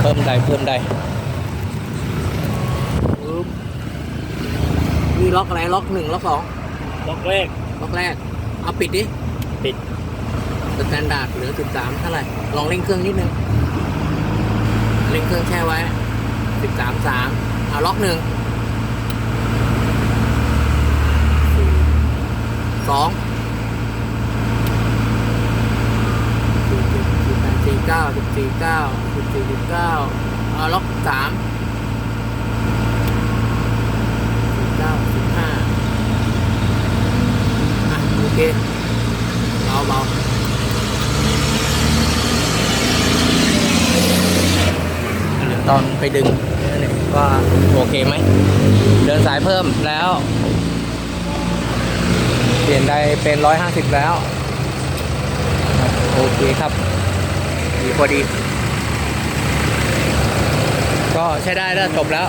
เพิ่มได้เพิ่มได้ปึ๊บนี่ล็อกอะไรล็อกหนึ่งล็อกสองล็อกแรกล็อกแรก เอาปิดดิ ปิดสแตนดาร์ดเหลือสิบสามเท่าไหร่ ลองเร่งเครื่องนิดนึง เร่งเครื่องแช่ไว้สิบสามสามเอาล็อกหนึ่งสองสี่เจ็ดสี่แปดสี่ เก้าสิบสี่เก้าสิบสี่สิบเก้าเอาล็อกสามสิบเก้าสิบห้าอะโอเคเบาเบาตอนไปดึงเนี่ยว่าโอเคไหม เดินสายเพิ่มแล้ว เปลี่ยนได้เป็นร้อยห้าสิบแล้ว โอเคครับ พอดี ก็ใช้ได้แล้วจบแล้ว